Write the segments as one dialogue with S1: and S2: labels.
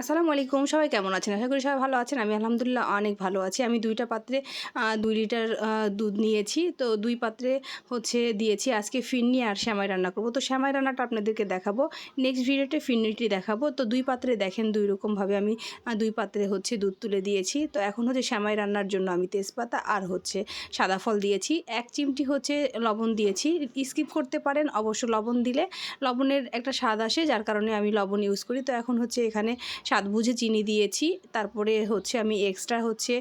S1: আসসালামু আলাইকুম, সবাই কেমন আছেন? আশা করি সবাই ভালো আছেন। আমি আলহামদুলিল্লাহ অনেক ভালো আছি। আমি দুইটা পাত্রে দুই লিটার দুধ নিয়েছি। তো দুই পাত্রে হচ্ছে দিয়েছি। আজকে ফিরনি আর শ্যামাই রান্না করব। তো শ্যামাই রান্নাটা আপনাদেরকে দেখাবো। নেক্সট ভিডিওতে ফিরনিটি দেখাবো। তো দুই পাত্রে দেখেন দুই রকমভাবে আমি দুই পাত্রে হচ্ছে দুধ তুলে দিয়েছি। তো এখন হচ্ছে শ্যামাই রান্নার জন্য আমি তেজপাতা আর হচ্ছে সাদা ফল দিয়েছি। এক চিমটি হচ্ছে লবণ দিয়েছি। স্কিপ করতে পারেন, অবশ্য লবণ দিলে লবণের একটা স্বাদ আসে, যার কারণে আমি লবণ ইউজ করি। তো এখন হচ্ছে এখানে স্বাদ বুঝে চিনি দিয়েছি, তারপরে হচ্ছে আমি এক্সট্রা হচ্ছে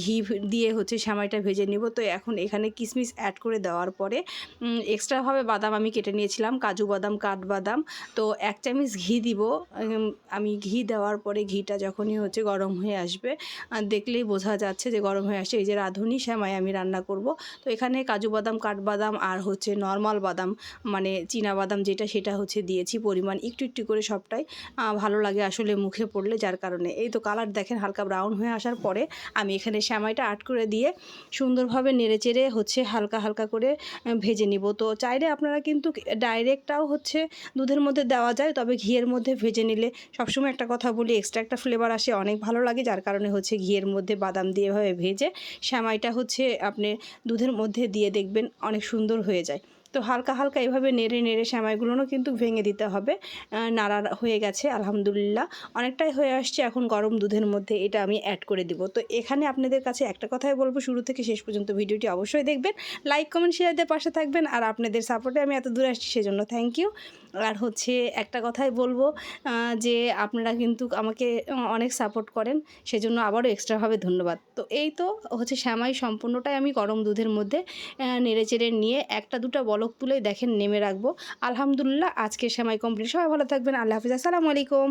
S1: ঘি দিয়ে হচ্ছে সেমাইটা ভেজে নিব। তো এখন এখানে কিশমিশ অ্যাড করে দেওয়ার পরে এক্সট্রাভাবে বাদাম আমি কেটে নিয়েছিলাম, কাজু বাদাম কাঠবাদাম তো এক চামচ ঘি দিব আমি ঘি দেওয়ার পরে ঘিটা যখনই হচ্ছে গরম হয়ে আসবে দেখলেই বোঝা যাচ্ছে যে গরম হয়ে আসছে। এই যে রাঁধুনি সেমাই আমি রান্না করব। তো এখানে কাজু বাদাম কাঠবাদাম আর হচ্ছে নর্মাল বাদাম মানে চীনা বাদাম যেটা সেটা হচ্ছে দিয়েছি, পরিমাণ একটু একটু করে সবটাই। ভালো লাগে আসলে মুখে। পড়লে যার কারণে। এই তো কালার দেখেন হালকা ব্রাউন হয়ে আসার পরে আমি এখানে শ্যামাইটা আট করে দিয়ে সুন্দরভাবে নেড়ে চেড়ে হচ্ছে হালকা হালকা করে ভেজে নিব। তো চাইলে আপনারা কিন্তু ডাইরেক্টটাও হচ্ছে দুধের মধ্যে দেওয়া যায়, তবে ঘিয়ের মধ্যে ভেজে নিলে সবসময় একটা কথা বলি এক্সট্রা একটা ফ্লেভার আসে, অনেক ভালো লাগে, যার কারণে হচ্ছে ঘিয়ের মধ্যে বাদাম দিয়ে এভাবে ভেজে শ্যামাইটা হচ্ছে আপনি দুধের মধ্যে দিয়ে দেখবেন অনেক সুন্দর হয়ে যায়। তো হালকা হালকা এভাবে নেড়ে নেড়ে শ্যামাইগুলোও কিন্তু ভেঙে দিতে হবে। নাড়া হয়ে গেছে, আলহামদুলিল্লাহ। অনেকটাই হয়ে আসছে, এখন গরম দুধের মধ্যে এটা আমি অ্যাড করে দিব। তো এখানে আপনাদের কাছে একটা কথাই বলব, শুরু থেকে শেষ পর্যন্ত ভিডিওটি অবশ্যই দেখবেন। লাইক কমেন্ট শেয়ার দিয়ে পাশে থাকবেন আর আপনাদের সাপোর্টে আমি এত দূরে আসছি সেজন্য থ্যাংক ইউ আর হচ্ছে একটা কথাই বলব যে আপনারা কিন্তু আমাকে অনেক সাপোর্ট করেন, সেজন্য আবারও এক্সট্রাভাবে ধন্যবাদ। তো এই তো হচ্ছে শ্যামাই সম্পূর্ণটাই আমি গরম দুধের মধ্যে নেড়ে চেড়ে নিয়ে একটা দুটা দুটো বলক তুলে দেখেন, নেমে রাখব। আলহামদুলিল্লাহ আজকে সেমাই কমপ্লিট সবাই ভালো থাকবেন। আল্লাহ হাফিজ। আসসালামু আলাইকুম।